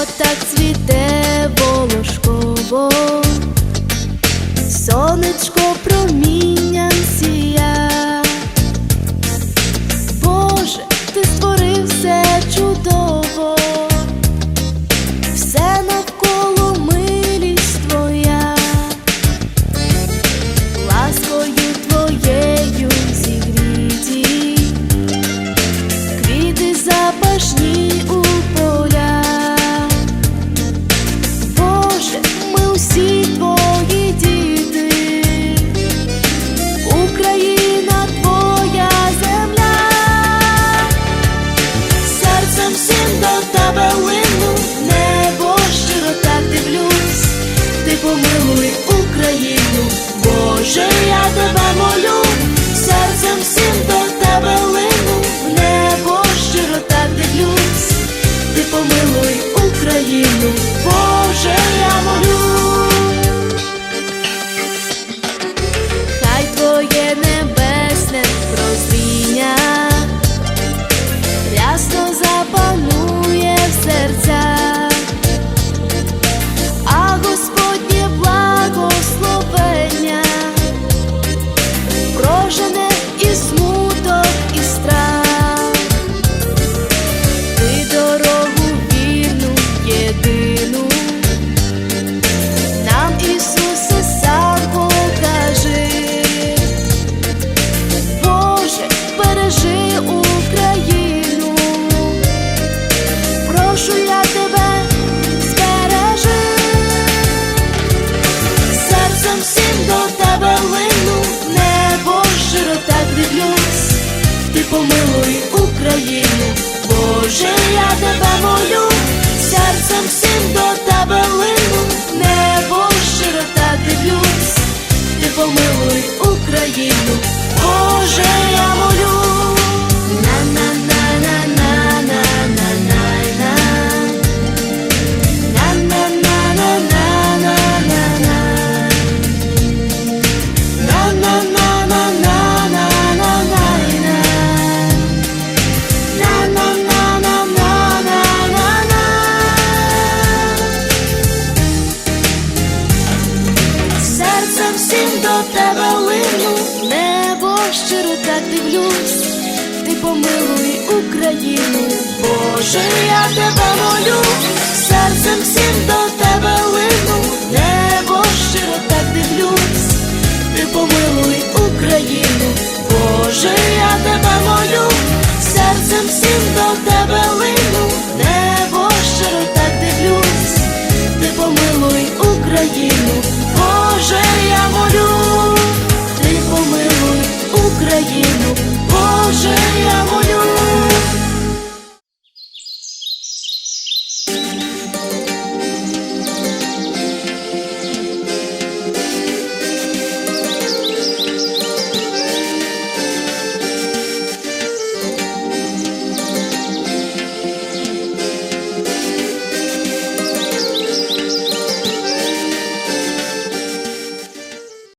Так цвіте волошково, сонечко промінням сія. Боже, ти створив все чудово, все навколо милість твоя, ласкою твоєю зігріті, квіти запашні Україну, прошу я тебе, збережи, серцем всім до тебе лину, небо щиро так ти помилуй Україну, Боже, я тебе молю, серцем всім до тебе лину, до тебе лину, небо щиро так дивлюсь, ти помилуй Україну, Боже, я тебе молю, серцем всім до тебе лину, небо щиро так дивлюсь, ти помилуй Україну, Боже, я тебе молю, серцем всім до тебе лину, небо щиро так дивлюсь, ти помилуй Україну, Україну, Боже я.